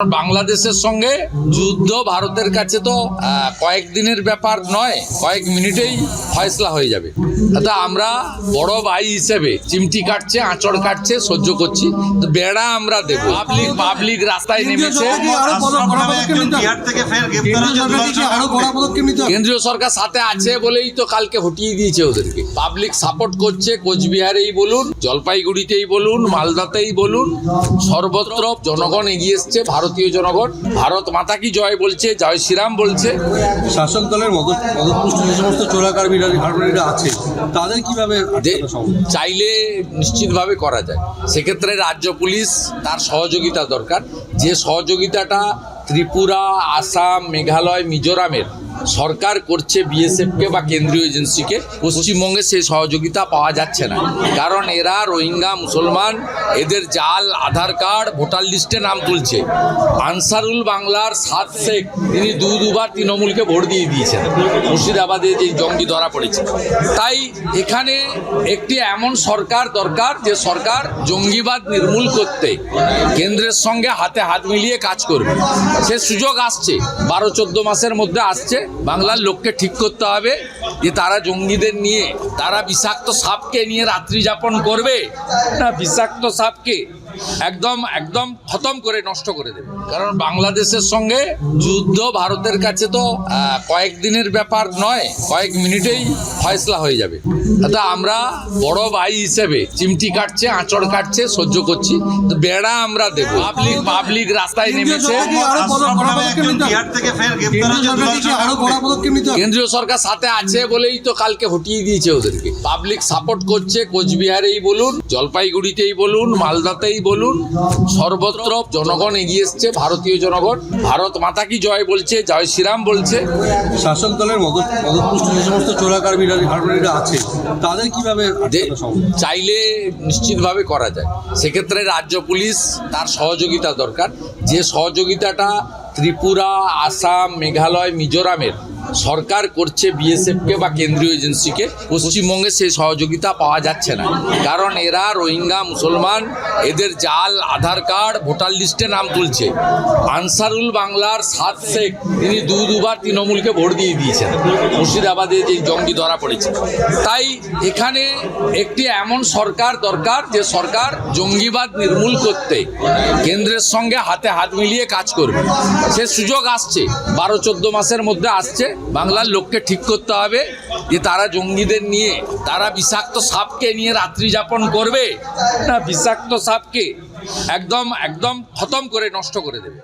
বাংলাদেশের সঙ্গে যুদ্ধ ভারতের কাছে তো আহ, কয়েকদিনের ব্যাপার নয় কয়েক মিনিটেই ফয়সলা হয়ে যাবে। তা আমরা বড় ভাই হিসেবে চিমটি কাটছে আঁচড় কাটছে সহ্য করছি। তো বেড়া আমরা দেব। পাবলিক পাবলিক রাস্তায় নেমেছে। কেন্দ্রীয় সরকার সাথে আছে বলেই তো কালকে হটিয়ে দিয়েছে ওদেরকে। পাবলিক সাপোর্ট করছে কোচবিহারেই বলুন জলপাইগুড়িতেই বলুন মালদাতেই বলুন সর্বত্র জনগণ এগিয়ে এসছে ভারতীয় জনগণ ভারত মাতা কি জয় বলছে জয় শ্রীরাম বলছে? শাসক দলের মদতপুষ্ট যে সমস্ত চোরাকার আছে তাদের কীভাবে চাইলে নিশ্চিতভাবে করা যায়। সেক্ষেত্রে রাজ্য পুলিশ তার সহযোগিতা দরকার। যে সহযোগিতাটা ত্রিপুরা আসাম মেঘালয় মিজোরামের সরকার করছে বিএসএফকে বা কেন্দ্রীয় এজেন্সিকে, পশ্চিমবঙ্গে সেই সহযোগিতা পাওয়া যাচ্ছে না। কারণ এরা রোহিঙ্গা, মুসলমান, এদের জাল, আধার কার্ড, ভোটার লিস্টে নাম তুলছে। আনসারুল বাংলার সাত শেখ, তিনি দু দুবার তৃণমূলকে ভোট দিয়ে দিয়েছেন। মুর্শিদাবাদে যে জঙ্গি ধরা পড়েছে। তাই এখানে একটি এমন সরকার দরকার যে সরকার জঙ্গিবাদ নির্মূল করতে কেন্দ্রের সঙ্গে হাতে হাত মিলিয়ে কাজ করবে। সে সুযোগ আসছে। বারো চোদ্দ মাসের মধ্যে আসছে। বাংলার লোককে ঠিক করতে হবে যে তারা জঙ্গিদের নিয়ে, তারা বিষাক্ত সাপকে নিয়ে রাত্রি যাপন করবে। না, বিষাক্ত সাপকে একদম একদম খতম করে নষ্ট করে দেবে। কারণ বাংলাদেশের সঙ্গে যুদ্ধ ভারতের কাছে তো কয়েকদিনের ব্যাপার নয় কয়েক মিনিটেই ফয়সলা হয়ে যাবে। তা আমরা বড় ভাই হিসেবে চিমটি কাটছে আঁচড় কাটছে সহ্য করছি। তো বেড়া আমরা দেব। পাবলিক পাবলিক রাস্তায় নেমেছে? কেন্দ্রীয় সরকার সাথে আছে বলেই তো কালকে হটিয়ে দিয়েছে ওদেরকে। পাবলিক সাপোর্ট করছে কোচবিহারেই বলুন জলপাইগুড়িতেই বলুন মালদাতেই বলুন সর্বত্র জনগণ এগিয়ে এসছে ভারতীয় জনগণ। ভারত মাতা কি জয় বলছে জয় শ্রীরাম বলছে? শাসক দলের মদতপুষ্ট যে সমস্ত চোরাকার আছে তাদের কীভাবে চাইলে নিশ্চিতভাবে করা যায়। সেক্ষেত্রে রাজ্য পুলিশ তার সহযোগিতা দরকার। যে সহযোগিতাটা ত্রিপুরা আসাম মেঘালয় মিজোরামের সরকার করছে বিএসএফকে বা কেন্দ্রীয় এজেন্সিকে, পশ্চিমবঙ্গে সেই সহযোগিতা পাওয়া যাচ্ছে না। কারণ এরা রোহিঙ্গা, মুসলমান, এদের জাল, আধার কার্ড, ভোটার লিস্টে নাম তুলছে। আনসারুল বাংলার সাত শেখ, তিনি দু দুবার তৃণমূলকে ভোট দিয়ে দিয়েছেন। মুর্শিদাবাদে যে জঙ্গি ধরা পড়েছে। তাই এখানে একটি এমন সরকার দরকার যে সরকার জঙ্গিবাদ নির্মূল করতে কেন্দ্রের সঙ্গে হাতে হাত মিলিয়ে কাজ করবে। সে সুযোগ আসছে। বারো চোদ্দ মাসের মধ্যে আসছে। বাংলার লোককে ঠিক করতে হবে যে তারা জঙ্গিদের নিয়ে, তারা বিষাক্ত সাপকে নিয়ে রাত্রি যাপন করবে। না, বিষাক্ত সাপকে একদম একদম খতম করে নষ্ট করে দেবে।